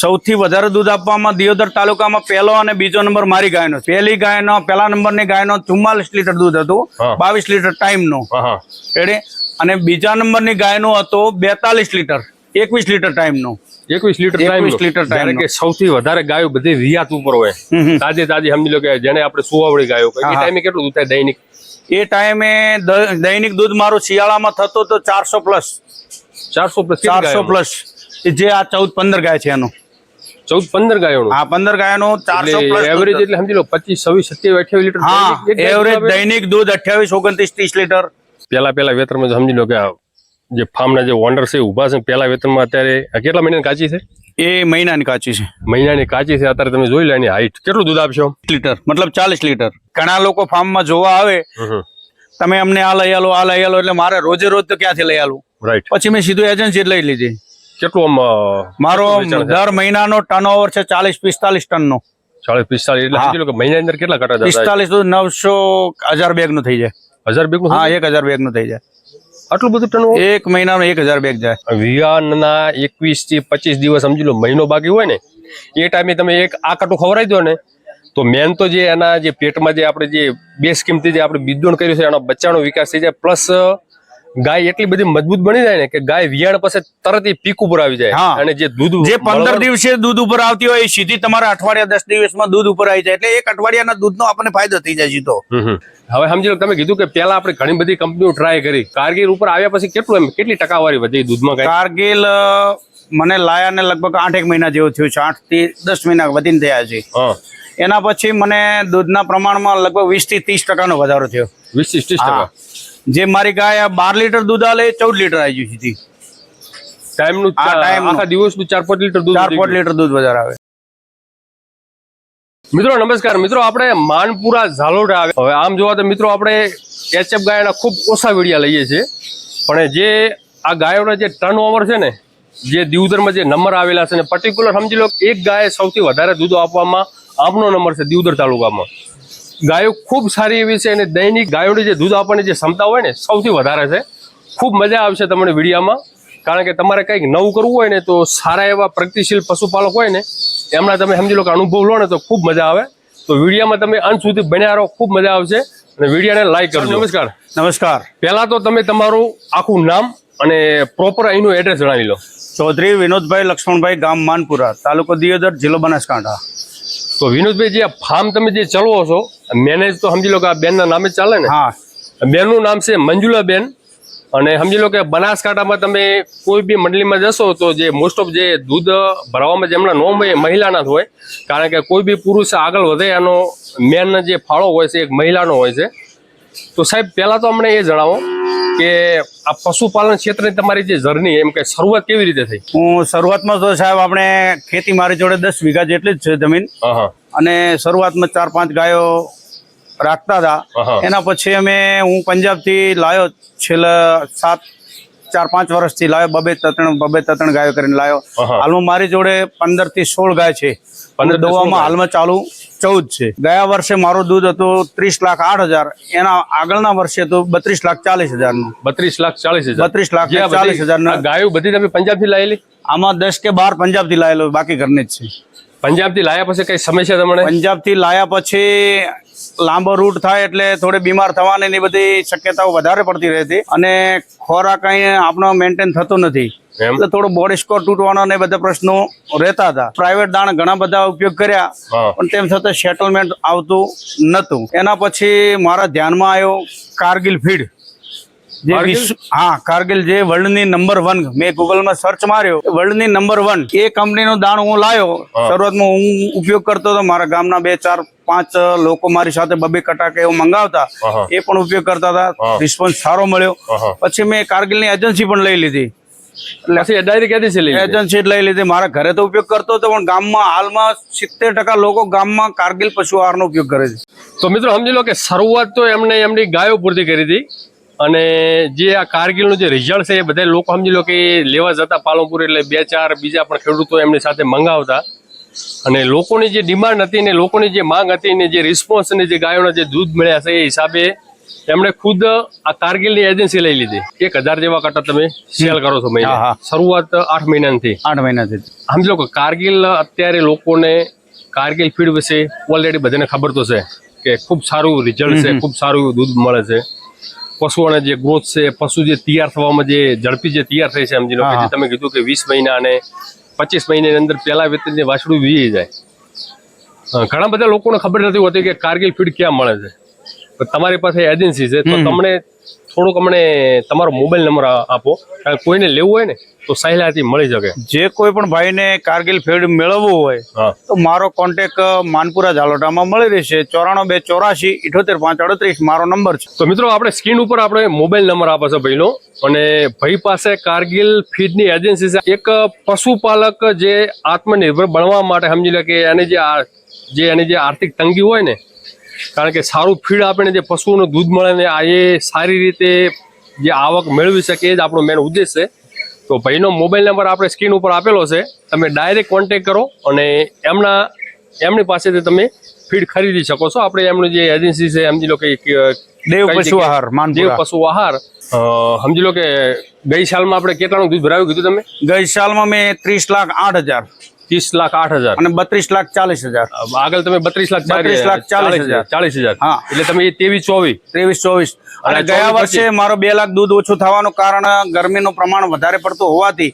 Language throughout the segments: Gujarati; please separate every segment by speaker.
Speaker 1: સૌથી વધારે દૂધ આપવામાં દિયોદર તાલુકામાં પહેલો અને બીજો નંબર મારી ગાયનો. પહેલી ગાયનો પહેલા નંબરની ગાયનો ચુમ્માલીસ લીટર દૂધ હતું બાવીસ લીટર ટાઈમનું. એટલે અને બીજા નંબરની ગાયનો હતો બેતાલીસ લીટર એકવીસ લીટર ટાઈમનો.
Speaker 2: એકવીસ લીટર ટાઈમ
Speaker 1: લીટર time
Speaker 2: કે સૌથી વધારે ગાયો બધી રિયાત ઉપર હોય. તાજે તાજી સમજી લો કે જેને આપણે સુવાવડી ગાયો એ. ટાઈમે કેટલું દૂધ થાય દૈનિક?
Speaker 1: એ ટાઈમે દૈનિક દૂધ મારું શિયાળામાં થતો તો ચારસો પ્લસ.
Speaker 2: ચારસો પ્લસ
Speaker 1: ચારસો પ્લસ. જે આ ચૌદ પંદર ગાય છે એનું.
Speaker 2: ચૌદ પંદર ગાયોનું.
Speaker 1: આ પંદર ગાયનો ચારસો
Speaker 2: એવરેજ એટલે સમજી લો પચીસ છવ્વીસ સત્યાવીસ અઠ્યાવીસ લીટર
Speaker 1: હા એવરેજ દૈનિક દૂધ અઠ્યાવીસ ઓગણત્રીસ ત્રીસ લીટર.
Speaker 2: પેલા પેલા વેતરમાં સમજી લો કે જે ફાર્મના જે ઓનર છે ઊભા છે પેલા વેતનમાં અત્યારે કેટલા મહિનાની કાચી છે?
Speaker 1: એ મહિનાની કાચી છે.
Speaker 2: મહિનાની કાચી છે અત્યારે તમે જોઈ લો એની હાઈટ કેટલું દૂધ આપશો?
Speaker 1: લીટર મતલબ ચાલીસ લીટર. ઘણા લોકો ફાર્મમાં જોવા આવે તમે અમને આ લઈ આલો આ લઈ આલો એટલે મારે રોજે રોજ તો ક્યાંથી લઈ આલું?
Speaker 2: રાઈટ
Speaker 1: પછી મેં સીધું એજન્સી લઈ લીધી.
Speaker 2: કેટલું
Speaker 1: મારો દર મહિનાનો ટર્ન છે ચાલીસ પિસ્તાલીસ ટનનો.
Speaker 2: ચાલીસ પિસ્તાલીસ એટલે કે મહિના અંદર કેટલા કટા
Speaker 1: પિસ્તાલીસ નવસો હજાર બેગનું થઈ જાય.
Speaker 2: હજાર બેગ
Speaker 1: હા એક હજાર બેગનું થઈ જાય.
Speaker 2: આટલું બધું ટન
Speaker 1: એક મહિનાનો એક હજાર બેગ જાય.
Speaker 2: વિહાનના એકવીસથી પચીસ દિવસ સમજી લો મહિનો બાકી હોય ને એ ટાઈમે તમે એક આ કટું ખવડાવી દો ને તો મેન તો જે એના જે પેટમાં જે આપણે જે બે સ્કીમથી જે આપણે બીજોણ કર્યું છે એનો બચ્ચાનો વિકાસ થઈ જાય પ્લસ ગાય એટલી બધી મજબૂત બની જાય ને કે ગાય વિયાણ પછી તરત એ પીક ઉપર આવી જાય. અને જે દૂધ
Speaker 1: જે પંદર દિવસે દૂધ ઉપર આવતી હોય એ સીધી તમારા અઠવાડિયા દસ દિવસમાં દૂધ ઉપર આવી જાય. એટલે એક અઠવાડિયાના દૂધનો આપણને ફાયદો થઈ જાય સીધો.
Speaker 2: હવે સમજી લો તમે કીધું કે પેલા આપણે ઘણી બધી કંપનીઓ ટ્રાય કરી. કારગિલ ઉપર આવ્યા પછી કેટલું એમ કેટલી ટકાવારી વધી દૂધમાં
Speaker 1: કારગિલ મને લાયાને લગભગ આઠ એક મહિના જેવું થયું છે. આઠથી દસ મહિના વધીને થયા છે. એના પછી મને દૂધના પ્રમાણમાં લગભગ વીસથી ત્રીસ ટકાનો વધારો થયો.
Speaker 2: વીસથી ત્રીસ ટકા.
Speaker 1: જે મારી ગાય બાર લીટર દૂધ આલે ચૌદ લીટર આવી ગયું સીધી
Speaker 2: ટાઈમનું
Speaker 1: આ ટાઈમનું.
Speaker 2: આખા દિવસનું ચાર પાંચ લીટર દૂધ
Speaker 1: ચાર પાંચ. લીટર દૂધ વધારે આવે.
Speaker 2: મિત્રો નમસ્કાર. મિત્રો આપણે માનપુરા ઝાલોડા આવે. હવે આમ જોવા તો મિત્રો આપણે એચએફ ગાયના ખૂબ ઓછા વીડિયા લઈએ છીએ. પણ જે આ ગાયોના જે ટર્ન ઓવર છે ને જે દિવદરમાં જે નંબર આવેલા છે ને પર્ટિક્યુલર સમજી લો એક ગાય સૌથી વધારે દૂધ આપવામાં આમનો નંબર છે દિવદર તાલુકામાં. ગાયો ખૂબ સારી એવી છે અને દૈનિક ગાયોની જે દૂધ આપવાની જે ક્ષમતા હોય ને સૌથી વધારે છે. ખૂબ મજા આવશે તમને વિડીયામાં. કારણ કે તમારે કંઈક નવું કરવું હોય ને તો સારા એવા પ્રગતિશીલ પશુપાલક હોય ને એમના તમે સમજી લો કે અનુભવ લો ને તો ખૂબ મજા આવે. તો વિડીયામાં તમે અંત સુધી બન્યા રહો ખૂબ મજા આવશે. અને વિડીયાને લાઈક કરજો. નમસ્કાર.
Speaker 1: નમસ્કાર.
Speaker 2: પહેલાં તો તમે તમારું આખું નામ અને પ્રોપર અહીંનું એડ્રેસ જણાવી લો.
Speaker 1: ચૌધરી વિનોદભાઈ લક્ષ્મણભાઈ ગામ માનપુરા તાલુકો દિયોદર જિલ્લો બનાસકાંઠા.
Speaker 2: તો વિનોદભાઈ જે આ ફાર્મ તમે જે ચલાવો છો મેનેજ તો સમજી લો કે આ બેનના નામે ચાલે ને?
Speaker 1: હા.
Speaker 2: બેનનું નામ છે મંજુલાબેન. અને સમજી લો કે બનાસકાંઠામાં તમે કોઈ બી મંડળીમાં જશો તો જે મોસ્ટ ઓફ જે દૂધ ભરાવામાં જેમના નોમ હોય એ મહિલાના જ હોય. કારણ કે કોઈ બી પુરુષ આગળ વધે એનો મેન જે ફાળો હોય છે એક મહિલાનો હોય છે. તો સાહેબ પહેલાં તો અમને એ જણાવો કે આ પશુપાલન ક્ષેત્રની તમારી જે જર્ની એમ કે શરૂઆત કેવી રીતે થઈ?
Speaker 1: હું શરૂઆતમાં તો સાહેબ આપણે ખેતી મારી જોડે દસ વીઘા જેટલી જ છે જમીન. અને શરૂઆતમાં ચાર પાંચ ગાયો રાખતા હતા. એના પછી અમે હું પંજાબથી લાવ્યો છેલ્લા સાત ચાર પાંચ વર્ષથી લાવ્યો બબે ત્રણ બબે ત્રણ ગાયો કરીને લાવ્યો હાલમાં મારી જોડે પંદરથી સોળ ગાય છે.
Speaker 2: 15 થી 16
Speaker 1: દવામાં હાલમાં ચાલુ ચૌદ છે. ગયા વર્ષે મારું દૂધ હતું ત્રીસ લાખ આઠ હજાર. એના આગળના વર્ષે હતું બત્રીસ લાખ ચાલીસ હજારનું.
Speaker 2: બત્રીસ લાખ ચાલીસ હજાર.
Speaker 1: બત્રીસ લાખ ચાલીસ
Speaker 2: હજાર ગાયો બધી તમે પંજાબથી લાવેલી
Speaker 1: આમાં દસ કે બાર પંજાબથી લાયેલો બાકી ઘરની જ છે.
Speaker 2: પંજાબથી લાયા પછી કઈ સમસ્યા તમને?
Speaker 1: પંજાબથી લાયા પછી લાંબો રૂટ થાય એટલે થોડી બીમાર થવાની એની બધી શક્યતાઓ વધારે પડતી રહેતી. અને ખોરાક અહીં આપણો મેન્ટેન થતો નથી. એટલે થોડો બોડી સ્કોર તૂટવાના ને બધા પ્રશ્નો રહેતા હતા. પ્રાઇવેટ દાણ ઘણા બધા ઉપયોગ કર્યા પણ તેમ છતાં સેટલમેન્ટ આવતું નતું. એના પછી મારા ધ્યાનમાં આવ્યો કારગિલ ફીડ જે
Speaker 2: કારગિલ?
Speaker 1: હા કારગિલ જે વર્લ્ડની નંબર વન મેં ગૂગલમાં સર્ચ માર્યો. વર્લ્ડની નંબર વન એ કંપનીનું દાણ હું લાવ્યો શરૂઆતમાં હું ઉપયોગ કરતો હતો. મારા ગામના બે ચાર પાંચ લોકો મારી સાથે બબે કટાકે એવું મંગાવતા. એ પણ ઉપયોગ કરતા હતા. રિસ્પોન્સ સારો મળ્યો. પછી મેં કારગિલની એજન્સી પણ લઈ લીધી.
Speaker 2: એટલે ડાયરી ક્યાંથી છે
Speaker 1: એજન્સી લઈ લીધી. મારા ઘરે તો ઉપયોગ કરતો હતો પણ ગામમાં હાલમાં સિત્તેર ટકા લોકો ગામમાં કારગિલ પશુ આહારનો ઉપયોગ કરે છે.
Speaker 2: તો મિત્રો સમજી લો કે શરૂઆત તો એમને એમની ગાયો પૂરતી કરી હતી. અને જે આ કારગિલનું જે રિઝલ્ટ છે એ બધા લોકો સમજી લો કે લેવા જતા પાલનપુર એટલે બે ચાર બીજા પણ ખેડૂતો એમની સાથે મંગાવતા. અને લોકોની જે ડિમાન્ડ હતી ને લોકોની જે માંગ હતી ને જે રિસ્પોન્સ ને જે ગાયોના જે દૂધ મળ્યા છે એ હિસાબે એમણે ખુદ આ કારગિલની એજન્સી લઈ લીધી. એક હજાર જેવા કટા તમે સેલ કરો છો
Speaker 1: હા,
Speaker 2: શરૂઆત આઠ મહિનાથી.
Speaker 1: આઠ મહિનાથી.
Speaker 2: સમજી લો કે કારગિલ અત્યારે લોકોને કારગિલ ફીડ વિશે ઓલરેડી બધાને ખબર તો છે કે ખૂબ સારું રિઝલ્ટ છે ખૂબ સારું દૂધ મળે છે. પશુઓને જે ગ્રોથ છે પશુ જે તૈયાર થવામાં જે ઝડપી જે તૈયાર થઈ છે સમજી લો કે તમે કીધું કે વીસ મહિના અને પચીસ મહિનાની અંદર પહેલા વેતન જે વાછડું વીઈ જાય. ઘણા બધા લોકોને ખબર નથી હોતી કે કારગિલ ફીડ ક્યાં મળે છે. તમારી પાસે એજન્સી છે તો તમને થોડુંક અમને તમારો મોબાઈલ નંબર આપો. કારણ કોઈને લેવું હોય ને તો સહેલાથી મળી શકે.
Speaker 1: જે કોઈ પણ ભાઈને કારગિલ ફીડ મેળવવું હોય તો મારો કોન્ટેક માનપુરા ઝાલોટામાં મળી રહેશે. ચોરાણું બે ચોરાશી ઇઠોતેર પાંચ અડત્રીસ મારો નંબર છે.
Speaker 2: તો મિત્રો આપણે સ્ક્રીન ઉપર આપણે મોબાઈલ નંબર આપે છે ભાઈનો. અને ભાઈ પાસે કારગિલ ફીડની એજન્સી છે. એક પશુપાલક જે આત્મનિર્ભર બનવા માટે સમજી લે કે એની જે જે એની જે આર્થિક તંગી હોય ને કારણ કે સારું ફીડ આપીને જે પશુઓનું દૂધ મળે ને આ એ સારી રીતે જે આવક મેળવી શકે એ જ આપણો મેન ઉદ્દેશ છે. તો ભાઈનો મોબાઈલ નંબર આપણે સ્ક્રીન ઉપર આપેલો છે. તમે ડાયરેક્ટ કોન્ટેક કરો અને એમના એમની પાસેથી તમે ફીડ ખરીદી શકો છો. આપણે એમનું જે એજન્સી છે સમજી લો કે
Speaker 1: દેવ પશુ આહાર
Speaker 2: દેવ પશુ આહાર. સમજી લો કે ગઈ સાલમાં આપણે કેટલાનું દૂધ ભરાવ્યું કીધું તમે?
Speaker 1: ગઈ સાલમાં મેં ત્રીસ લાખ આઠ હજાર.
Speaker 2: ત્રીસ લાખ આઠ હજાર
Speaker 1: અને બત્રીસ લાખ ચાલીસ હજાર.
Speaker 2: આગળ તમે બત્રીસ લાખ
Speaker 1: 32 લાખ ચાલીસ હજાર.
Speaker 2: ચાલીસ હજાર
Speaker 1: હા.
Speaker 2: એટલે તમે ત્રેવીસ ચોવીસ
Speaker 1: ત્રેવીસ ચોવીસ અને ગયા વર્ષે મારો બે લાખ દૂધ ઓછું થવાનું કારણ ગરમીનું પ્રમાણ વધારે પડતું હોવાથી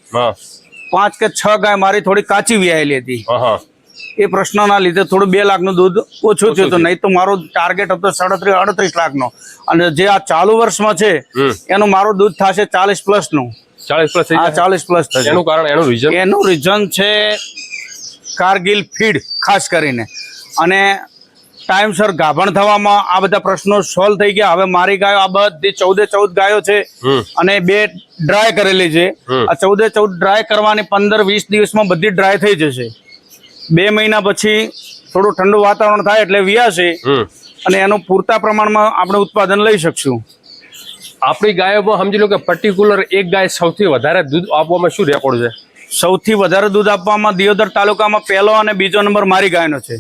Speaker 1: પાંચ કે છ ગાય મારી થોડી કાચી વ્યાયેલી હતી. એ પ્રશ્નના લીધે થોડું બે લાખનું દૂધ ઓછું થયું હતું. નહીં તો મારો ટાર્ગેટ હતો સાડત્રીસ અડત્રીસ લાખનો. અને જે આ ચાલુ વર્ષમાં છે એનું મારું દૂધ થશે ચાલીસ પ્લસનું
Speaker 2: ચાલીસ પ્લસ
Speaker 1: ચાલીસ પ્લસ થશે
Speaker 2: એનું કારણ એનું રીઝન
Speaker 1: એનું રીઝન છે કારગિલ ફીડ ખાસ કરીને. અને ટાઈમસર ગાભણ થવામાં આ બધા પ્રશ્નો સોલ્વ થઈ ગયા. હવે મારી ગાયો આ બધી ચૌદે ચૌદ ગાયો છે અને બે ડ્રાય કરેલી છે. આ ચૌદે ચૌદ ડ્રાય કરવાની પંદર વીસ દિવસમાં બધી ડ્રાય થઈ જશે. બે મહિના પછી થોડું ઠંડુ વાતાવરણ થાય એટલે વિયાશે અને એનું પૂરતા પ્રમાણમાં આપણે ઉત્પાદન લઈ શકશું.
Speaker 2: આપણી ગાયોમાં સમજી લો કે પર્ટિક્યુલર એક ગાય સૌથી વધારે દૂધ આપવામાં શું રેકોર્ડ છે?
Speaker 1: સૌથી વધારે દૂધ આપવામાં દિયોદર તાલુકામાં પહેલો અને બીજો નંબર મારી ગાયનો છે.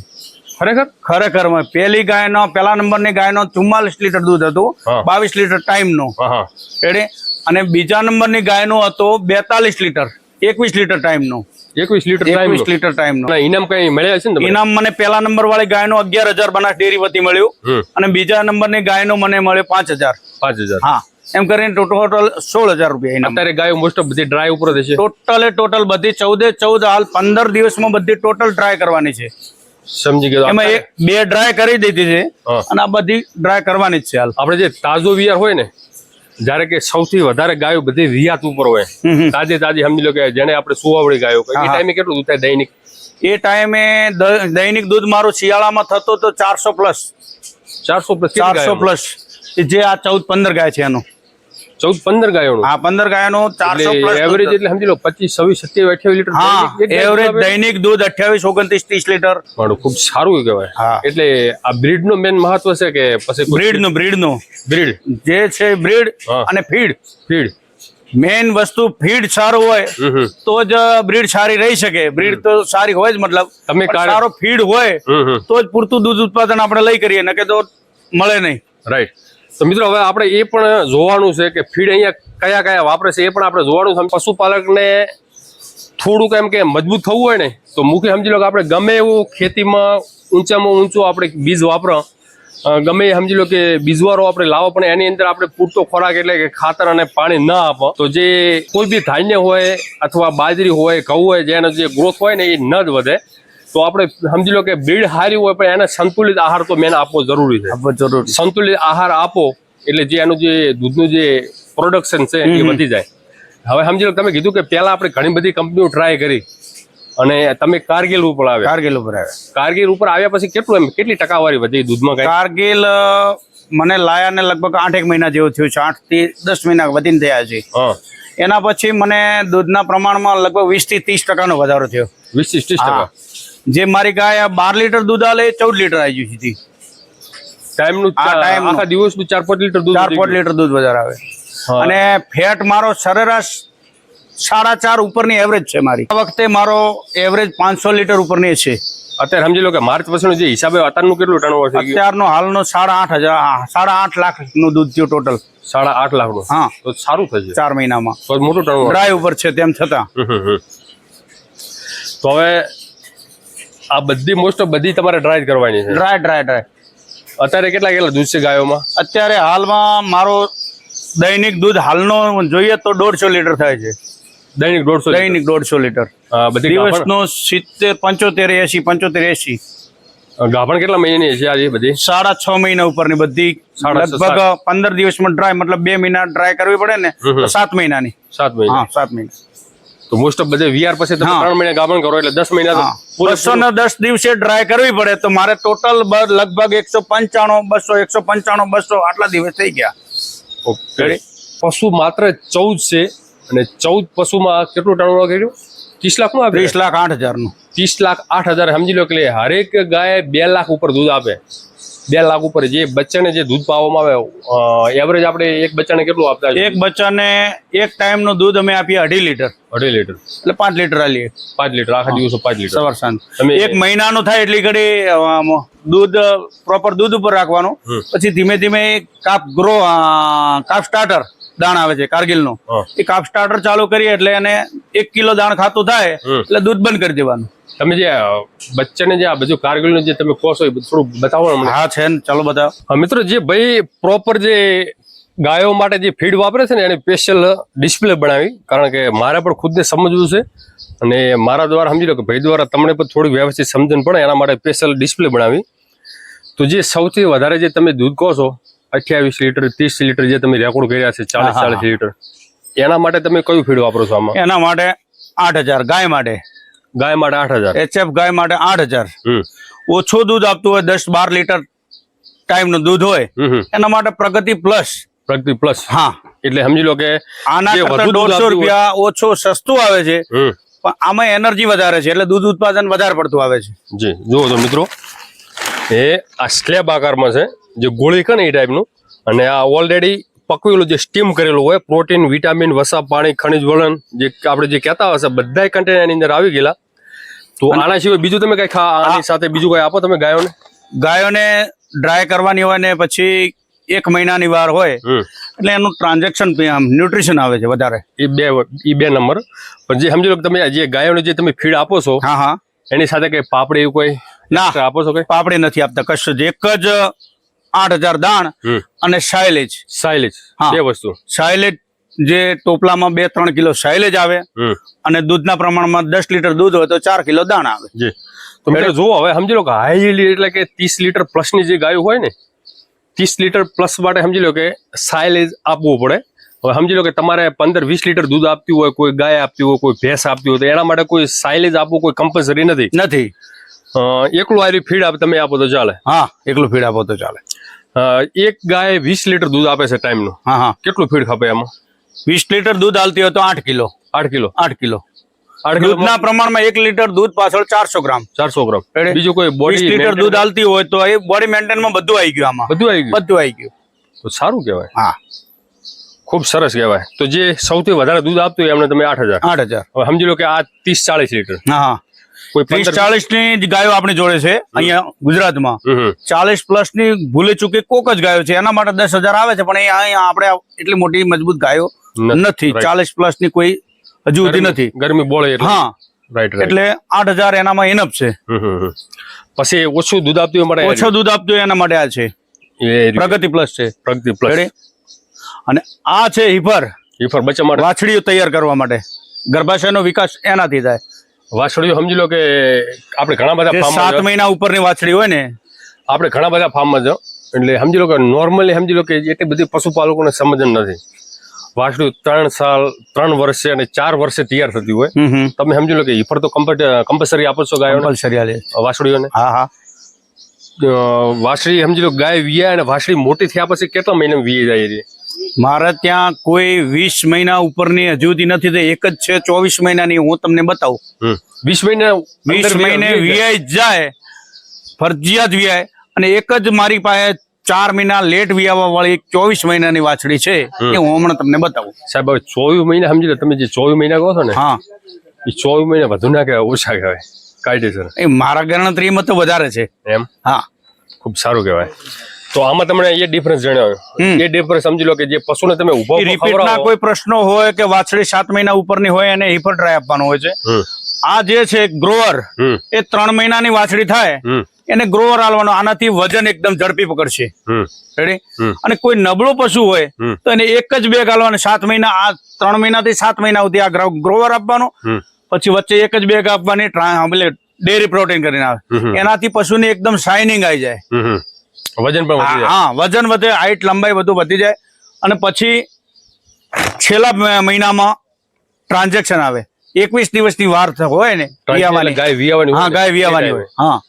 Speaker 2: ખરેખર?
Speaker 1: ખરેખર પહેલી ગાયનો પહેલા નંબરની ગાયનો ચુમ્માલીસ લીટર દૂધ હતું. બાવીસ લીટર ટાઈમનો. એટલે અને બીજા નંબરની ગાયનો હતો બેતાલીસ લીટર એકવીસ લીટર ટાઈમનો.
Speaker 2: એકવીસ લીટર
Speaker 1: એકવીસ લીટર ટાઈમનો.
Speaker 2: ઇનામ કઈ મળ્યા છે ને
Speaker 1: ઇનામ મને પહેલા નંબર વાળી ગાયનો અગિયાર હજાર બનાસ ડેરી વતી મળ્યું. અને બીજા નંબરની ગાયનો મને મળ્યો પાંચ હજાર.
Speaker 2: પાંચ હજાર.
Speaker 1: હા. એમ કરીને ટોટલ સોળ હજાર રૂપિયા
Speaker 2: અત્યારે ગાયો મોસ્ટ ઓફ બધી ડ્રાય ઉપર છે.
Speaker 1: ટોટલે ટોટલ બધી ચૌદે ચૌદ હાલ પંદર દિવસમાં બધી ટોટલ ડ્રાય કરવાની છે.
Speaker 2: સમજી ગયો.
Speaker 1: એમાં એક બે ડ્રાય કરી દીધી છે. અને આ બધી ડ્રાય કરવાની જ છે હાલ.
Speaker 2: આપણે જે તાજો વિયાર હોય ને જયારે કે સૌથી વધારે ગાયો બધી રિયાત ઉપર હોય. તાજે તાજી સમજી લો કે જેને આપણે સુવાવડી ગાયો એ. ટાઈમે કેટલું દૂધ થાય દૈનિક?
Speaker 1: એ ટાઈમે દૈનિક દૂધ મારું શિયાળામાં થતો તો ચારસો પ્લસ
Speaker 2: ચારસો પ્લસ
Speaker 1: ચારસો પ્લસ જે આ ચૌદ પંદર ગાય છે એનું.
Speaker 2: ચૌદ પંદર ગાયોનું.
Speaker 1: હા પંદર ગાયનું ચારસો
Speaker 2: એવરેજ એટલે સમજી લો પચીસ છવ્વીસ સત્યાવીસ અઠ્યાવીસ લીટર
Speaker 1: હા એવરેજ દૈનિક દૂધ અઠ્યાવીસ ઓગણત્રીસ ત્રીસ લીટર.
Speaker 2: ખૂબ સારું કહેવાય. એટલે આ બ્રીડનું મેન મહત્વ છે કે પછી
Speaker 1: બ્રીડનું બ્રીડનું બ્રીડ. જે છે બ્રીડ અને ફીડ.
Speaker 2: ફીડ.
Speaker 1: મેન વસ્તુ ફીડ સારું હોય તો જ બ્રીડ સારી રહી શકે. બ્રીડ તો સારી હોય જ મતલબ.
Speaker 2: તમે
Speaker 1: પણ સારો ફીડ હોય તો જ પૂરતું દૂધ ઉત્પાદન આપણે લઈ કરીએ નકે તો મળે નહીં.
Speaker 2: રાઈટ તો મિત્રો હવે આપણે એ પણ જોવાનું છે કે ફીડ અહીંયા કયા કયા વાપરે છે એ પણ આપણે જોવાનું છે. પશુપાલકને થોડુંક એમ કે મજબૂત થવું હોય ને, તો મુખ્ય સમજી લો કે આપણે ગમે એવું ખેતીમાં ઊંચામાં ઊંચું આપણે બીજ વાપરો. ગમે એ સમજી લો કે બીજવારો આપણે લાવો, પણ એની અંદર આપણે પૂરતો ખોરાક એટલે કે ખાતર અને પાણી ના આપો. તો જે કોઈ બી ધાન્ય હોય અથવા બાજરી હોય, ઘઉં હોય, જેનો જે ગ્રોથ હોય ને એ ન જ વધે. તો આપણે સમજી લો કે બ્રીડ હારી હોય પણ એને સંતુલિત આહાર તો મેન આપવો જરૂરી છે.
Speaker 1: આપવો જરૂર.
Speaker 2: સંતુલિત આહાર આપો એટલે જે એનું જે દૂધનું જે પ્રોડક્શન છે એ વધી જાય. હવે સમજી લો તમે કીધું કે પહેલા આપણે ઘણી બધી કંપનીઓ ટ્રાય કરી અને તમે કારગિલ ઉપર આવે
Speaker 1: કારગિલ ઉપર આવે
Speaker 2: કારગિલ ઉપર આવ્યા પછી કેટલું એમ કેટલી ટકાવારી વધી દૂધમાં
Speaker 1: કારગિલ મને લાયા ને લગભગ આઠ એક મહિના જેવું થયું છે આઠથી દસ મહિના વધીને થયા છે. એના પછી મને દૂધના પ્રમાણમાં લગભગ વીસથી ત્રીસ ટકાનો વધારો થયો.
Speaker 2: વીસથી ત્રીસ ટકા.
Speaker 1: જે મારી ગાય બાર લીટર દૂધ આલે ચૌદ લીટર આવી ગયું છે
Speaker 2: ટાઈમનું
Speaker 1: આ
Speaker 2: આખા દિવસનું ચાર પાંચ લીટર દૂધ
Speaker 1: ચાર પાંચ. લીટર દૂધ વધારે આવે. અને ફેટ મારો સરેરાશ સાડા ચાર ઉપરની એવરેજ છે મારી. આ વખતે મારો એવરેજ પાંચસો લીટર ઉપરની છે.
Speaker 2: અત્યારે સમજી લો કે માર્ચ પછીનું જે હિસાબે અત્યારનું કેટલું ટર્નઓવર ગયું?
Speaker 1: અત્યારનો હાલનો સાડા આઠ હજાર સાડા આઠ લાખનું દૂધ થયું ટોટલ
Speaker 2: સાડા આઠ લાખનું
Speaker 1: હા.
Speaker 2: તો સારું થશે.
Speaker 1: ચાર મહિનામાં.
Speaker 2: તો મોટું ટર્નઓવર.
Speaker 1: ડ્રાય ઉપર છે તેમ છતાં.
Speaker 2: તો હવે આ બધી મોસ્ટ ઓફ બધી તમારે ડ્રાય કરવાની છે.
Speaker 1: ડ્રાય ડ્રાય ડ્રાય
Speaker 2: અત્યારે કેટલા કેટલા દૂધ છે ગાયોમાં?
Speaker 1: અત્યારે હાલમાં મારો દૈનિક દૂધ હાલનો જોઈએ તો દોઢસો લીટર થાય છે.
Speaker 2: દૈનિક દોઢસો
Speaker 1: દૈનિક દોઢસો લીટર.
Speaker 2: બધી
Speaker 1: દિવસનો સિત્તેર પંચોતેર એસી પંચોતેર એસી
Speaker 2: ગાભણ કેટલા મહિનાની છે આજે બધી?
Speaker 1: સાડા છ મહિના ઉપરની બધી. લગભગ પંદર દિવસમાં ડ્રાય મતલબ બે મહિના ડ્રાય કરવી પડે ને સાત મહિનાની.
Speaker 2: સાત મહિના.
Speaker 1: સાત મહિના.
Speaker 2: તો મોસ્ટ ઓફ બધે વીઆર પછી તમે ત્રણ મહિના ગામણ કરો એટલે દસ મહિના
Speaker 1: બસો ને દસ દિવસે ડ્રાય કરવી પડે તો મારે ટોટલ લગભગ એકસો પંચાણું બસો એકસો પંચાણું બસો આટલા દિવસ થઈ ગયા.
Speaker 2: ઓકે પશુ માત્ર ચૌદ છે અને ચૌદ પશુમાં કેટલું ટાણું કર્યું? ત્રીસ લાખનું
Speaker 1: ત્રીસ લાખ આઠ હજારનું.
Speaker 2: ત્રીસ લાખ આઠ હજાર સમજી લો કે હરેક ગાય બે લાખ ઉપર દૂધ આપે. બે લાખ ઉપર જે બચ્ચાને જે દૂધ પાવામાં આવે એવરેજ આપણે એક બચ્ચાને કેટલું આપતા
Speaker 1: એક બચ્ચાને એક ટાઈમનું દૂધ અમે આપીએ અઢી લીટર.
Speaker 2: અઢી લીટર.
Speaker 1: એટલે પાંચ લીટર આલીએ.
Speaker 2: પાંચ લીટર આખા દિવસો પાંચ લીટર.
Speaker 1: સવાર સાંજ.
Speaker 2: તમે-
Speaker 1: એક મહિનાનું થાય એટલી ઘડી દૂધ પ્રોપર દૂધ ઉપર રાખવાનું. પછી ધીમે ધીમે કાપ ગ્રો કાપ સ્ટાર્ટર દાણ આવે છે કારગિલનું. એ કાપ સ્ટાર્ટર ચાલુ કરીએ એટલે એને એક કિલો દાણ ખાતું થાય એટલે દૂધ બંધ કરી દેવાનું.
Speaker 2: તમે જે બચ્ચાને જે આ બધું કારગિલનું જે તમે કહો છો એ થોડું બતાવો
Speaker 1: હા છે ને ચાલો
Speaker 2: બતાવો. મિત્રો જે ભાઈ પ્રોપર જે ગાયો માટે જે ફીડ વાપરે છે ને એને સ્પેશિયલ ડિસ્પ્લે બનાવી કારણ કે મારે પણ ખુદને સમજવું છે. અને મારા દ્વારા સમજી લો કે ભાઈ દ્વારા તમને પણ થોડી વ્યવસ્થિત સમજણ પડે એના માટે સ્પેશિયલ ડિસ્પ્લે બનાવી. તો જે સૌથી વધારે જે તમે દૂધ કહો છો અઠ્યાવીસ લીટર ત્રીસ લીટર જે તમે રેકોર્ડ કર્યા છે ચાલીસ ચાલીસ લીટર. એના માટે તમે કયું ફીડ વાપરો છો આમાં?
Speaker 1: એના માટે આઠ હજાર ગાય માટે.
Speaker 2: ગાય માટે આઠ હજાર.
Speaker 1: એચએફ ગાય માટે આઠ હજાર. ઓછું દૂધ આપતું હોય દસ બાર લીટર ટાઈમનું દૂધ હોય. એના માટે પ્રગતિ પ્લસ.
Speaker 2: પ્રગતિ પ્લસ.
Speaker 1: હા.
Speaker 2: એટલે સમજી લો કે
Speaker 1: આના દોઢસો રૂપિયા ઓછો સસ્તું આવે છે પણ આમાં એનર્જી વધારે છે એટલે દૂધ ઉત્પાદન વધારે પડતું આવે છે.
Speaker 2: જી. જુઓ તો મિત્રો એ આ સ્લેબ આકારમાં છે. જે ગોળી કે ને એ ટાઈપનું અને આ ઓલરેડી પકવેલું જે સ્ટીમ કરેલું હોય પ્રોટીન વિટામિન વસા પાણી ખનિજ વલણ જે આપણે જે કહેતા હશે બધાય કન્ટેન એની અંદર આવી ગયેલા. તો આના સિવાય બીજું તમે કઈ આની સાથે બીજું કઈ આપો તમે ગાયોને?
Speaker 1: ગાયોને ડ્રાય કરવાની હોય ને પછી એક મહિનાની વાર હોય એટલે એનું ટ્રાન્ઝેક્શન આમ ન્યુટ્રિશન આવે છે વધારે.
Speaker 2: એ બે એ બે નંબર. પણ જે સમજી લો કે તમે જે ગાયોને જે તમે ફીડ આપો છો
Speaker 1: હા હા.
Speaker 2: એની સાથે કઈ પાપડી એવું કોઈ
Speaker 1: ના
Speaker 2: આપો છો કઈ?
Speaker 1: પાપડી નથી આપતા. કશું જ. એક જ આઠ હજાર દાણ અને સાયલેજ
Speaker 2: સાયલેજ. બે વસ્તુ.
Speaker 1: સાયલેજ જે ટોપલામાં બે ત્રણ કિલો સાયલેજ આવે અને દૂધના પ્રમાણમાં દસ લીટર દૂધ હોય તો ચાર કિલો દાણ આવે.
Speaker 2: જી. તો મિત્રો જુઓ હવે સમજી લો કે હાઈ એટલે કે ત્રીસ લીટર પ્લસની જે ગાયો હોય ને ત્રીસ લીટર પ્લસ માટે સમજી લો કે સાયલેજ આપવું પડે. હવે સમજી લો કે તમારે પંદર વીસ લીટર દૂધ આપતી હોય કોઈ ગાય આપતી હોય કોઈ ભેંસ આપતી હોય તો એના માટે કોઈ સાયલેજ આપવું કોઈ કમ્પલસરી નથી.
Speaker 1: નથી.
Speaker 2: એકલું આરી ફીડ આપ તમે આપો તો ચાલે.
Speaker 1: હા એકલું ફીડ આપો તો ચાલે.
Speaker 2: એક ગાય વીસ લીટર દૂધ આપે છે ટાઈમનું.
Speaker 1: હા હા.
Speaker 2: કેટલું ફીડ ખપે એમાં
Speaker 1: વીસ લીટર દૂધ આલતી હોય તો આઠ કિલો.
Speaker 2: આઠ કિલો?
Speaker 1: આઠ કિલો. દૂધના પ્રમાણમાં એક લીટર દૂધ પાછળ ચારસો ગ્રામ.
Speaker 2: ચારસો ગ્રામ? બીજું કોઈ બોડી
Speaker 1: લીટર દૂધ આલતી હોય તો એ બોડી મેન્ટેનમાં બધું આવી ગયું આમાં.
Speaker 2: બધું આવી ગયું?
Speaker 1: બધું આવી ગયું.
Speaker 2: તો સારું કહેવાય.
Speaker 1: હા.
Speaker 2: ખૂબ સરસ કહેવાય. તો જે સૌથી વધારે દૂધ આપતું હોય એમને તમે આઠ હજાર.
Speaker 1: આઠ હજાર.
Speaker 2: હવે સમજી લો કે આ ત્રીસ ચાલીસ લીટર.
Speaker 1: હા. ત્રીસ ચાલીસની ગાયો આપણી જોડે છે અહીંયા ગુજરાતમાં. ચાલીસ પ્લસની ભૂલે ચૂકે કોક જ ગાયો છે એના માટે દસ હજાર આવે છે પણ એ અહીંયા આપણે એટલી મોટી મજબૂત ગાયો
Speaker 2: નથી.
Speaker 1: ચાલીસ પ્લસની કોઈ હજુ સુધી નથી.
Speaker 2: ગરમી બોળે
Speaker 1: હા.
Speaker 2: રાઈટ
Speaker 1: એટલે આઠ હજાર એનામાં ઇનફ છે.
Speaker 2: પછી ઓછું દૂધ આપતું માટે
Speaker 1: ઓછો દૂધ આપતું એના માટે આ છે.
Speaker 2: એ
Speaker 1: પ્રગતિ પ્લસ છે.
Speaker 2: પ્રગતિ પ્લસ.
Speaker 1: અને આ છે હિફર.
Speaker 2: હિફર બચ્ચા માટે?
Speaker 1: વાછડીઓ તૈયાર કરવા માટે. ગર્ભાશયનો વિકાસ એનાથી થાય.
Speaker 2: વાછડીઓ સમજી લો કે આપણે ઘણા બધા
Speaker 1: સાત મહિના ઉપરની વાછડી હોય ને
Speaker 2: આપણે ઘણા બધા ફાર્મમાં જાઓ. એટલે સમજી લો કે નોર્મલી સમજી લો કે એટલી બધી પશુપાલકોને સમજણ નથી. વાછડી ત્રણ સાલ ત્રણ વર્ષે અને ચાર વર્ષે તૈયાર થતી હોય. તમે સમજી લો કે ઈફર તો કમ્પલસરી આપો છો ગાયો
Speaker 1: કમ્પલસરી
Speaker 2: વાછડીઓને
Speaker 1: હા હા.
Speaker 2: વાછડી સમજી લો ગાય વિયા અને વાછડી મોટી થયા પછી કેટલા મહિના વીએ જાય છે?
Speaker 1: મારે ત્યાં કોઈ વીસ મહિના ઉપરની હજુ નથી તો એક જ છે ચોવીસ મહિનાની હું તમને બતાવું.
Speaker 2: વીસ મહિના
Speaker 1: વીસ મહિને. વીઆઈ જાય ફરજિયાત વીઆઈ અને એક જ મારી પાસે ચાર મહિના લેટ વિયાવા વાળી એક ચોવીસ મહિનાની વાછડી છે એ હું હમણાં તમને બતાવું.
Speaker 2: સાહેબ ચોવીસ મહિના સમજી લો તમે જે ચોવીસ મહિના કહો છો ને
Speaker 1: હા.
Speaker 2: એ ચોવીસ મહિના વધુ ના કહેવાય ઓછા કહેવાય કાયદેસર.
Speaker 1: એ મારા ગણતરીમાં તો વધારે છે.
Speaker 2: એમ?
Speaker 1: હા.
Speaker 2: ખૂબ સારું કહેવાય. તો આમાં તમને એ ડિફરન્સ જણાવ્યો. એ ડિફરન્સ સમજી લો કે જે પશુને તમે
Speaker 1: ઊભો રિપીટના કોઈ પ્રશ્નો હોય કે વાછડી સાત મહિના ઉપરની હોય એને હિપર ડ્રાય આપવાનો હોય છે. આ જે છે ગ્રોવર એ ત્રણ મહિનાની વાછડી થાય એને ગ્રોવર આલવાનો આનાથી વજન એકદમ ઝડપી પકડશે. રેડી અને કોઈ નબળું પશુ હોય તો એને એક જ બેગ આલવાનો સાત મહિના આ ત્રણ મહિનાથી સાત મહિના સુધી આ ગ્રોવર આપવાનો. પછી વચ્ચે એક જ બેગ આપવાની ડેરી પ્રોટીન કરીને આવે. એનાથી પશુને એકદમ શાઇનિંગ આવી જાય.
Speaker 2: વજન પણ વધી જાય.
Speaker 1: હા વજન વધે હાઈટ લંબાઈ બધું વધી જાય. અને પછી છેલ્લા મહિનામાં ટ્રાન્ઝેક્શન આવે. એકવીસ દિવસની વાર હોય ને વિયાવાની.
Speaker 2: ગાય વિયાવાની હોય
Speaker 1: હા
Speaker 2: ને,
Speaker 1: ગાય વિયાવાની હોય. હા.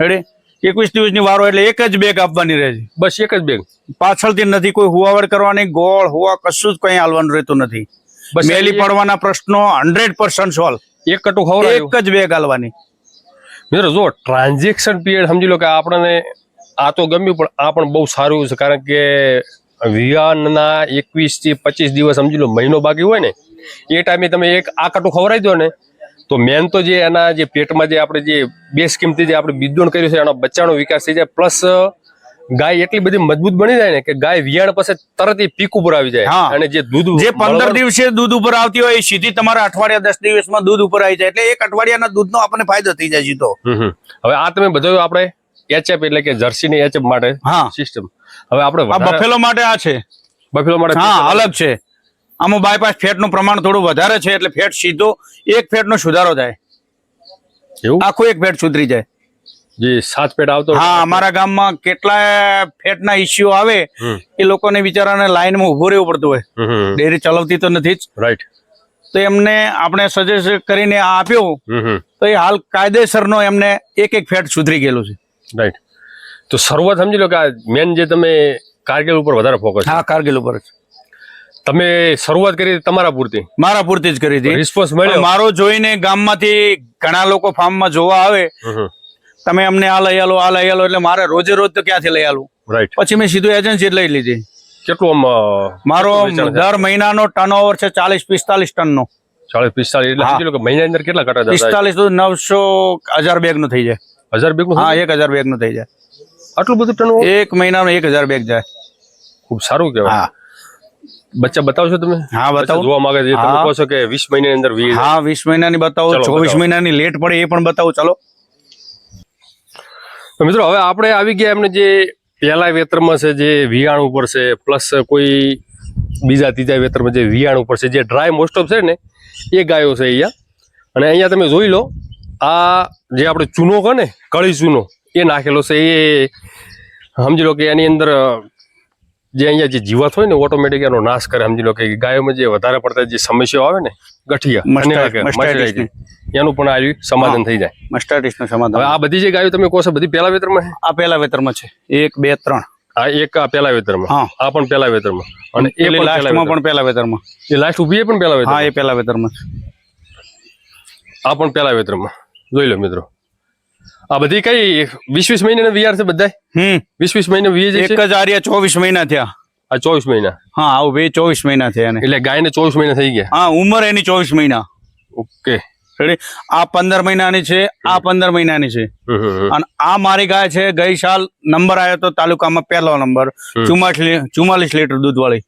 Speaker 1: રેડી એકવીસ દિવસની વાર હોય એટલે એક જ બેગ આપવાની રહે છે.
Speaker 2: બસ એક જ બેગ
Speaker 1: પાછળથી નથી કોઈ હુવાવડ કરવાની ગોળ હુવા કશું જ કઈ હાલવાનું રહેતું નથી. મેલી પડવાના પ્રશ્નો હંડ્રેડ પર્સન્ટ સોલ્વ
Speaker 2: એક કટુ ખવડાય.
Speaker 1: એક જ બેગ હાલવાની.
Speaker 2: મિત્રો જો ટ્રાન્ઝેક્શન પીરિયડ સમજી લો કે આપણને આ તો ગમ્યું પણ આ પણ બહુ સારું છે કારણ કે વિહાનના એકવીસથી પચીસ દિવસ સમજી લો મહિનો બાકી હોય ને એ ટાઈમે તમે એક આ કટું ખવડાવી દો ને તો મેન તો જે એના જે પેટમાં જે આપણે જે બેસ કિંમતી જે આપણે બીજોણ કર્યું છે એનો બચ્ચાનો વિકાસ થઈ જાય પ્લસ ગાય એટલી બધી મજબૂત બની જાય ને કે ગાય વિયાણ પછી તરત પીક ઉપર આવી જાય. અને જે દૂધ
Speaker 1: જે પંદર દિવસે દૂધ ઉપર આવતી હોય એ સીધી તમારા અઠવાડિયા દસ દિવસમાં દૂધ ઉપર આવી જાય એટલે એક અઠવાડિયાના દૂધનો આપણને ફાયદો થઈ જાય સીધો.
Speaker 2: હવે આ તમે બધા આપણે એચએપ એટલે કે જર્સીની એચએફ માટે
Speaker 1: હા.
Speaker 2: સિસ્ટમ હવે આપણે
Speaker 1: બફેલો માટે આ છે.
Speaker 2: બફેલો માટે
Speaker 1: હા અલગ છે. આમાં બાયપાસ ફેટનું પ્રમાણ થોડું વધારે છે એટલે ફેટ સીધો એક ફેટનો સુધારો થાય.
Speaker 2: એવું?
Speaker 1: આખું એક ફેટ સુધરી જાય.
Speaker 2: જે સાત પેટ આવતો
Speaker 1: હા અમારા ગામમાં કેટલાય ફેટના ઇસ્યુ આવે. એ લોકોને બિચારાને લાઈનમાં ઊભો રહેવું પડતું હોય. ડેરી ચલાવતી તો નથી જ.
Speaker 2: રાઈટ
Speaker 1: તો એમને આપણે સજેસ્ટ કરીને આ આપ્યું. તો એ હાલ કાયદેસરનો એમને એક એક ફેટ સુધરી ગયેલું છે.
Speaker 2: રાઈટ તો શરૂઆત સમજી લો કે આ મેન જે તમે કારગિલ ઉપર વધારે ફોકસ
Speaker 1: હા કારગિલ ઉપર જ.
Speaker 2: તમે શરૂઆત કરી તમારા પૂરતી.
Speaker 1: મારા પૂરતી જ કરી હતી.
Speaker 2: રિસ્પોન્સ મળ્યો?
Speaker 1: મારો જોઈને ગામમાંથી ઘણા લોકો ફાર્મમાં જોવા આવે તમે અમને આ લઈ આલો આ લઈ આલો એટલે મારે રોજે રોજ તો ક્યાંથી લઈ આલું?
Speaker 2: રાઈટ
Speaker 1: પછી મેં સીધું એજન્સી લઈ લીધી.
Speaker 2: કેટલું
Speaker 1: મારો? દર મહિનાનો ટર્ન ઓવર છે ચાલીસ પિસ્તાલીસ ટનનો.
Speaker 2: ચાલીસ પિસ્તાલીસ એટલે. સમજી લો કે મહિના અંદર કેટલા કટા
Speaker 1: પિસ્તાલીસ નવસો હજાર બેગનું થઈ જાય.
Speaker 2: હજાર બેગ
Speaker 1: હા એક હજાર બેગનું થઈ જાય.
Speaker 2: આટલું બધું ટર્ન
Speaker 1: એક મહિના એક હજાર બેગ જાય.
Speaker 2: ખૂબ સારું કહેવાય.
Speaker 1: હા.
Speaker 2: બચ્ચા બતાવશો તમે?
Speaker 1: હા બતાવો.
Speaker 2: જોવા માંગે છે તમે કહો છો કે વીસ મહિનાની અંદર વીસ
Speaker 1: હા વીસ મહિનાની બતાવો
Speaker 2: ચલો,
Speaker 1: ચોવીસ
Speaker 2: બતાવો.
Speaker 1: મહિનાની લેટ પડે એ પણ બતાવો ચલો.
Speaker 2: તો મિત્રો હવે આપણે આવી ગયા એમને જે પહેલા વેતરમાં છે જે વિયાણ ઉપર છે પ્લસ કોઈ બીજા ત્રીજા વેતરમાં જે વિયાણ ઉપર છે જે ડ્રાય મોસ્ટ ઓફ છે ને એ ગાયો છે અહીંયા. અને અહીંયા તમે જોઈ લો આ જે આપણે ચૂનો કહે ને કળી ચૂનો એ નાખેલો છે. એ સમજી લો કે એની અંદર જે અહીંયા જે જીવાત હોય ને ઓટોમેટિક એનો નાશ કરે. સમજી લો કે ગાયોમાં જે વધારે પડતા જે સમસ્યાઓ આવે ને ગઠિયા એનું પણ આવ્યું સમાધાન થઈ જાય. મસ્ટાટીસનું
Speaker 1: સમાધાન.
Speaker 2: આ બધી જે ગાયો તમે કહો છો બધી પહેલા વેતરમાં
Speaker 1: આ પહેલા વેતરમાં છે. એક બે ત્રણ.
Speaker 2: આ એક આ પહેલા વેતરમાં.
Speaker 1: હા.
Speaker 2: આ પણ પહેલા વેતરમાં. અને એ
Speaker 1: પેલી
Speaker 2: પણ
Speaker 1: લાસ્ટમાં પણ પેલા વેતરમાં.
Speaker 2: એ લાસ્ટ ઊભી એ પણ પહેલા વેતર
Speaker 1: હા એ પેલા વેતરમાં.
Speaker 2: આ પણ પહેલા વેતરમાં. જોઈ લો મિત્રો. આ બધી કઈ વીસ વીસ મહિના વીઆર છે બધા
Speaker 1: હમ.
Speaker 2: વીસ વીસ મહિના વીએ
Speaker 1: એક
Speaker 2: જ
Speaker 1: જ આર્યા ચોવીસ મહિના થયા.
Speaker 2: આ ચોવીસ મહિના.
Speaker 1: હા આવું બે ચોવીસ મહિના થયા
Speaker 2: એટલે ગાયને ચોવીસ મહિના થઈ ગયા.
Speaker 1: હા ઉંમર એની ચોવીસ મહિના.
Speaker 2: ઓકે.
Speaker 1: આ પંદર મહિનાની છે આ પંદર મહિનાની છે. અને આ મારી ગાય છે ગઈ સાલ નંબર આવ્યો તો તાલુકામાં પહેલો નંબર. ચુમ્માલીસ ચુમ્માલીસ લીટર દૂધ વાળી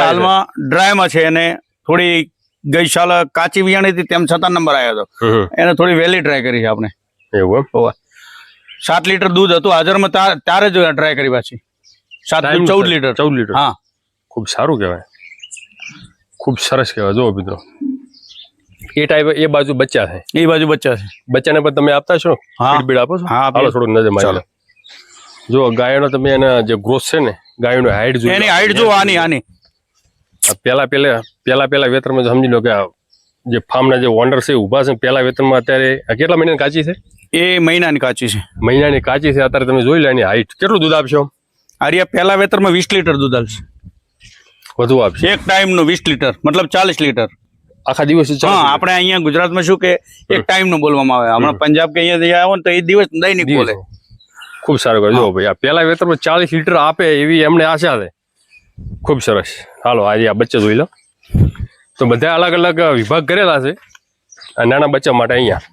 Speaker 2: હાલમાં
Speaker 1: ડ્રાયમાં છે અને થોડી ગઈ સાલ કાચી વિયાણી હતી તેમ છતાં નંબર આવ્યો હતો. એને થોડી વહેલી ટ્રાય કરી છે આપણે.
Speaker 2: એવું
Speaker 1: સાત લીટર દૂધ હતું હાજરમાં ત્યારે જ ટ્રાય કરી પાછી. સાત ચૌદ. લીટર.
Speaker 2: ચૌદ લીટર.
Speaker 1: હા.
Speaker 2: ખૂબ સારું કહેવાય. ખૂબ સરસ કહેવાય. જુઓ મિત્રો. એ ટાઈપ એ બાજુ બચ્ચા છે.
Speaker 1: એ બાજુ બચ્ચા છે.
Speaker 2: બચ્ચાને પણ તમે આપતા છો? બીડ આપો છો?
Speaker 1: હા,
Speaker 2: હાલો થોડું નજર મારી જો ગાયનો તમે એના જે ગ્રોથ છે ને ગાયનો હાઈટ જો
Speaker 1: એની હાઈટ જો આની આની.
Speaker 2: પેલા પેલા પેલા પહેલાં વેતરમાં સમજી લો કે જે ફાર્મના જે ઓનર છે ઊભા છે. પહેલાં વેતનમાં અત્યારે કેટલા મહિનાની કાચી છે?
Speaker 1: એ મહિનાની કાચી છે.
Speaker 2: મહિનાની કાચી છે. અત્યારે તમે જોઈ લો એની હાઈટ કેટલું દૂધ આપશો?
Speaker 1: આર્યા પહેલા વેતરમાં વીસ લીટર દૂધ આપશે.
Speaker 2: વધુ આપશે.
Speaker 1: એક ટાઈમનું વીસ લીટર મતલબ ચાલીસ લીટર.
Speaker 2: આખા દિવસ
Speaker 1: હા આપણે અહીંયા ગુજરાતમાં શું કે એક ટાઈમનું બોલવામાં આવે. હમણાં પંજાબ કે અહીંયા આવો ને તો એ દિવસ દૈનિક બોલે.
Speaker 2: ખૂબ સારું કહ્યું જો ભાઈ આ પેલા વેતરમાં ચાલીસ લીટર આપે એવી એમને આશા છે. ખૂબ સરસ. હાલો આજે આ બચ્ચે જોઈ લો. તો બધા અલગ અલગ વિભાગ કરેલા છે નાના બચ્ચા માટે અહીંયા.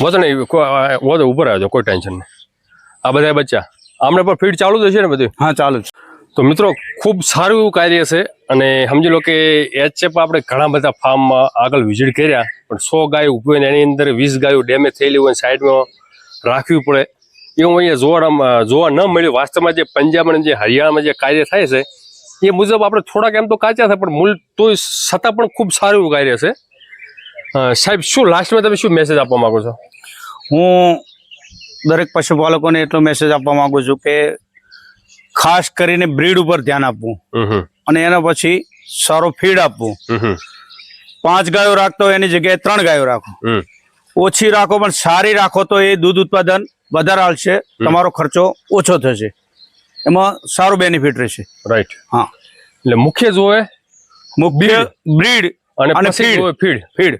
Speaker 2: આ વધો ઉપર આવજો કોઈ ટેન્શન નહીં. આ બધા બચ્ચા. આમને પણ ફીડ ચાલુ જ હશે ને બધું?
Speaker 1: હા ચાલુ છે
Speaker 2: તો મિત્રો ખૂબ સારું એવું કાર્ય છે અને સમજી લો કે એચએફ આપણે ઘણા બધા ફાર્મમાં આગળ વિઝિટ કર્યા પણ સો ગાયો ઊભી હોય ને એની અંદર વીસ ગાયો ડેમેજ થયેલી હોય સાઈડમાં રાખવી પડે. એવું અહીંયા જોવા જોવા ન મળ્યું. વાસ્તવમાં જે પંજાબ અને જે હરિયાણામાં જે કાર્ય થાય છે એ મુજબ આપણે થોડાક એમ તો કાચા થાય પણ મૂળ તોય છતાં પણ ખૂબ સારું એવું કાર્ય છે. સાહેબ શું લાસ્ટમાં તમે શું મેસેજ આપવા માંગો છો?
Speaker 1: હું દરેક પશુપાલકોને એટલો મેસેજ આપવા માંગુ છું કે ખાસ કરીને બ્રીડ ઉપર ધ્યાન આપવું. અને એના પછી સારો ફીડ આપવું. પાંચ ગાયો રાખતો એની જગ્યાએ ત્રણ ગાયો રાખો. ઓછી રાખો પણ સારી રાખો તો એ દૂધ ઉત્પાદન વધારે આવશે તમારો ખર્ચો ઓછો થશે. એમાં સારું બેનિફિટ રહેશે.
Speaker 2: રાઈટ
Speaker 1: હા.
Speaker 2: એટલે મુખ્ય જોવે
Speaker 1: મુખ્ય બ્રીડ
Speaker 2: અને ફીડ.
Speaker 1: ફીડ.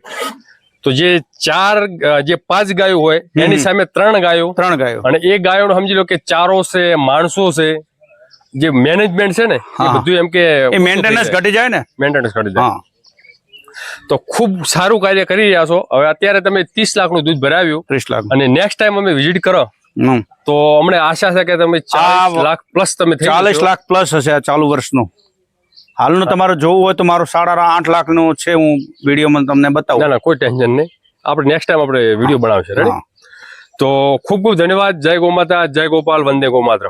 Speaker 2: તો જે ચાર જે પાંચ ગાયો હોય એની સામે ત્રણ ગાયો.
Speaker 1: ત્રણ ગાયો.
Speaker 2: અને એ ગાયોનો સમજી લો કે ચારો છે માણસો છે જે મેનેજમેન્ટ છે ને એ બધું એમ કે
Speaker 1: મેન્ટેનન્સ ઘટી જાય ને?
Speaker 2: મેન્ટેનન્સ ઘટી
Speaker 1: જાય.
Speaker 2: તો ખૂબ સારું કાર્ય કરી રહ્યા છો. હવે અત્યારે તમે ત્રીસ લાખનું દૂધ ભરાવ્યું.
Speaker 1: ત્રીસ લાખ.
Speaker 2: અને નેક્સ્ટ ટાઈમ અમે વિઝિટ કરો. તો અમને આશા છે કે તમે ચાલીસ લાખ પ્લસ તમે
Speaker 1: ચાલીસ લાખ પ્લસ હશે આ ચાલુ વર્ષનું. હાલનું તમારે જોવું હોય તો મારું સાડા આઠ લાખનું છે હું વિડીયોમાં તમને
Speaker 2: ના
Speaker 1: બતાવું.
Speaker 2: ના કોઈ ટેન્શન નહીં. આપણે નેક્સ્ટ ટાઈમ આપણે વીડિયો બનાવશે. રેડી તો ખૂબ ખૂબ ધન્યવાદ. જય ગોમાતા જય ગોપાલ વંદે ગોમાત્ર